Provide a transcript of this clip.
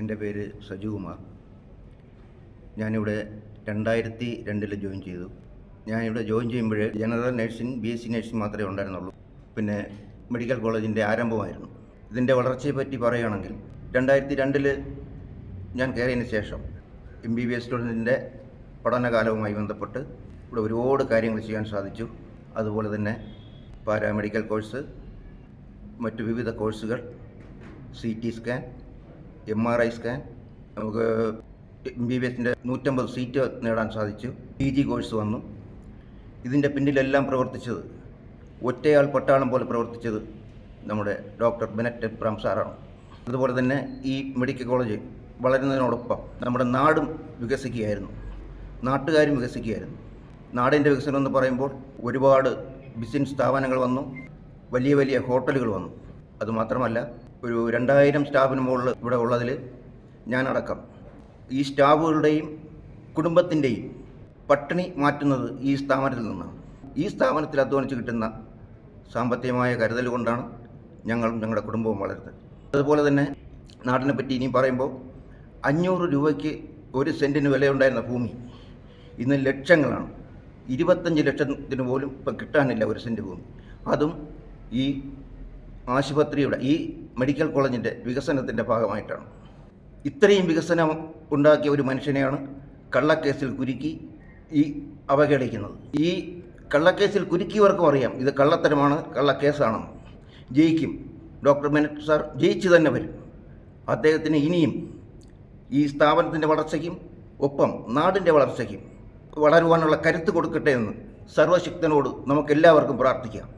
എന്റെ പേര് സജുകുമാർ ഞാനിവിടെ രണ്ടായിരത്തി രണ്ടിൽ ജോയിൻ ചെയ്തു. ഞാനിവിടെ ജോയിൻ ചെയ്യുമ്പോൾ general nursing B S C nursing മാത്രമേ ഉണ്ടായിരുന്നുള്ളൂ. പിന്നെ മെഡിക്കൽ കോളേജിന്റെ ആരംഭമായിരുന്നു. ഇതിന്റെ വളർച്ചയെ പറ്റി പറയുകയാണെങ്കിൽ രണ്ടായിരത്തി രണ്ടിൽ ഞാൻ കയറിയതിന് ശേഷം എം ബി ബി എസ് സ്റ്റുഡന്റിന്റെ പഠനകാലവുമായി ബന്ധപ്പെട്ട് ഇവിടെ ഒരുപാട് കാര്യങ്ങൾ ചെയ്യാൻ സാധിച്ചു. അതുപോലെ തന്നെ പാരാമെഡിക്കൽ കോഴ്സ് മറ്റു വിവിധ കോഴ്സുകൾ C T scan M R I scan നമുക്ക് എം ബി ബി എസിന്റെ നൂറ്റമ്പത് സീറ്റ് നേടാൻ സാധിച്ചു. പി ജി കോഴ്സ് വന്നു. ഇതിന്റെ പിന്നിലെല്ലാം പ്രവർത്തിച്ചത് ഒറ്റയാൾ പട്ടാളം പോലെ പ്രവർത്തിച്ചത് നമ്മുടെ ഡോക്ടർ ബെനറ്റ് എബ്രാം സാറാണ്. അതുപോലെ തന്നെ ഈ മെഡിക്കൽ കോളേജ് വളരുന്നതിനോടൊപ്പം നമ്മുടെ നാടും വികസിക്കുകയായിരുന്നു. നാട്ടുകാരും വികസിക്കുകയായിരുന്നു. നാടിന്റെ വികസനം എന്ന് പറയുമ്പോൾ ഒരുപാട് ബിസിനസ് സ്ഥാപനങ്ങൾ വന്നു. വലിയ വലിയ ഹോട്ടലുകൾ വന്നു. അതുമാത്രമല്ല ഒരു രണ്ടായിരം സ്റ്റാഫിന് മുകളിൽ ഇവിടെ ഉള്ളതിൽ ഞാനടക്കം. ഈ സ്റ്റാഫുകളുടെയും കുടുംബത്തിന്റെയും പട്ടിണി മാറ്റുന്നത് ഈ സ്ഥാപനത്തിൽ നിന്നാണ്. ഈ സ്ഥാപനത്തിൽ അധ്വാനിച്ച് കിട്ടുന്ന സാമ്പത്തികമായ കരുതൽ കൊണ്ടാണ് ഞങ്ങളും ഞങ്ങളുടെ കുടുംബവും വളരുന്നത്. അതുപോലെ തന്നെ നാടിനെ പറ്റി ഇനിയും പറയുമ്പോൾ അഞ്ഞൂറ് രൂപയ്ക്ക് ഒരു സെന്റിന് വിലയുണ്ടായിരുന്ന ഭൂമി ഇന്ന് ലക്ഷങ്ങളാണ്. ഇരുപത്തഞ്ച് ലക്ഷത്തിന് പോലും ഇപ്പം കിട്ടാനില്ല ഒരു സെന്റ് ഭൂമി. അതും ഈ ആശുപത്രിയുടെ ഈ മെഡിക്കൽ കോളേജിന്റെ വികസനത്തിന്റെ ഭാഗമായിട്ടാണ്. ഇത്രയും വികസനം ഉണ്ടാക്കിയ ഒരു മനുഷ്യനെയാണ് കള്ളക്കേസിൽ കുരുക്കി ഈ അവഗണിക്കുന്നത് ഈ കള്ളക്കേസിൽ കുരുക്കിയവർക്കും അറിയാം ഇത് കള്ളത്തരമാണ് കള്ളക്കേസാണ്. ജയിക്കും. ഡോക്ടർ മെനറ്റ് സാർ ജയിച്ചു തന്നെ വരും. അദ്ദേഹത്തിന് ഇനിയും ഈ സ്ഥാപനത്തിന്റെ വളർച്ചയ്ക്കും ഒപ്പം നാടിന്റെ വളർച്ചയ്ക്കും വളരുവാനുള്ള കരുത്ത് കൊടുക്കട്ടെ എന്ന് സർവശക്തനോട് നമുക്കെല്ലാവർക്കും പ്രാർത്ഥിക്കാം.